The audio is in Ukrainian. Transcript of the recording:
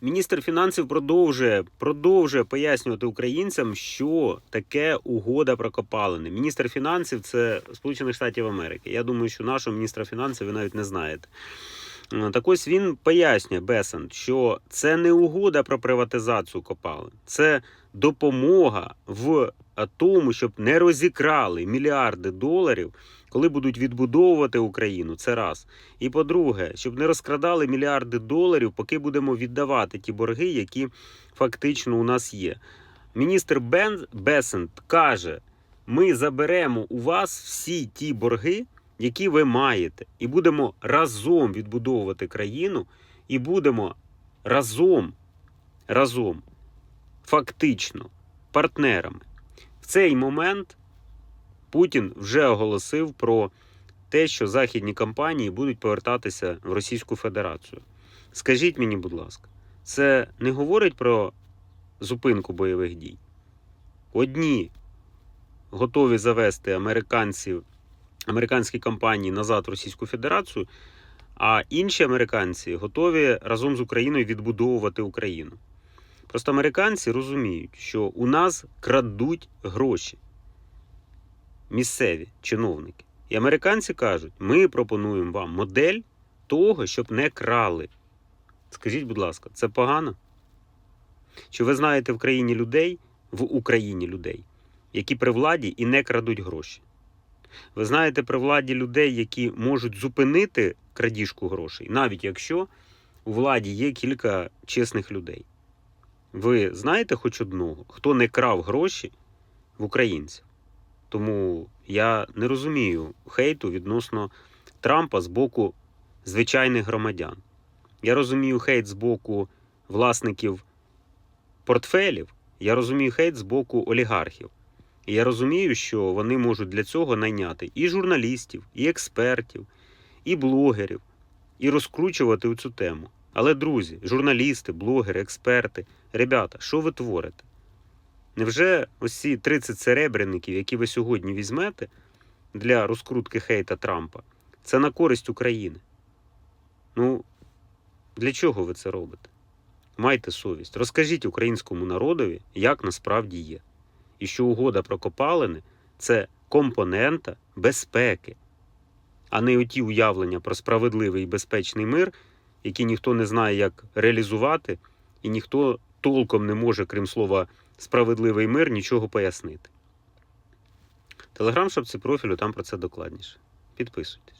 Міністр фінансів продовжує, продовжує пояснювати українцям, що таке угода про копалини. Міністр фінансів це Сполучених Штатів Америки. Я думаю, що нашого міністра фінансів ви навіть не знаєте. Е, Так ось він пояснює Бесант, що це не угода про приватизацію копалин, це допомога в тому, щоб не розікрали мільярди доларів, коли будуть відбудовувати Україну. Це раз. І по-друге, щоб не розкрадали мільярди доларів, поки будемо віддавати ті борги, які фактично у нас є. Міністр Бен Бесент каже: ми заберемо у вас всі ті борги, які ви маєте, і будемо разом відбудовувати країну, і будемо разом, разом, фактично, партнерами. В цей момент Путін вже оголосив про те, що західні компанії будуть повертатися в Російську Федерацію. Скажіть мені, будь ласка, це не говорить про зупинку бойових дій? Одні готові завести американців, американські компанії назад в Російську Федерацію, а інші американці готові разом з Україною відбудовувати Україну. Просто американці розуміють, що у нас крадуть гроші місцеві чиновники. І американці кажуть, ми пропонуємо вам модель того, щоб не крали. Скажіть, будь ласка, це погано? Чи ви знаєте в країні людей, в Україні людей, які при владі і не крадуть гроші? Ви знаєте при владі людей, які можуть зупинити крадіжку грошей, навіть якщо у владі є кілька чесних людей. Ви знаєте хоч одного, хто не крав гроші в українців? Тому я не розумію хейту відносно Трампа з боку звичайних громадян. Я розумію хейт з боку власників портфелів, я розумію хейт з боку олігархів. І я розумію, що вони можуть для цього найняти і журналістів, і експертів, і блогерів, і розкручувати цю тему. Але, друзі, журналісти, блогери, експерти, ребята, що ви творите? Невже ці 30 серебряників, які ви сьогодні візьмете для розкрутки хейта Трампа, це на користь України? Ну, для чого ви це робите? Майте совість. Розкажіть українському народові, як насправді є. І що угода про копалини це компонента безпеки, а не оті уявлення про справедливий і безпечний мир, які ніхто не знає, як реалізувати, і ніхто толком не може, крім слова справедливий мир, нічого пояснити. Телеграм-шапці профілю там про це докладніше. Підписуйтесь.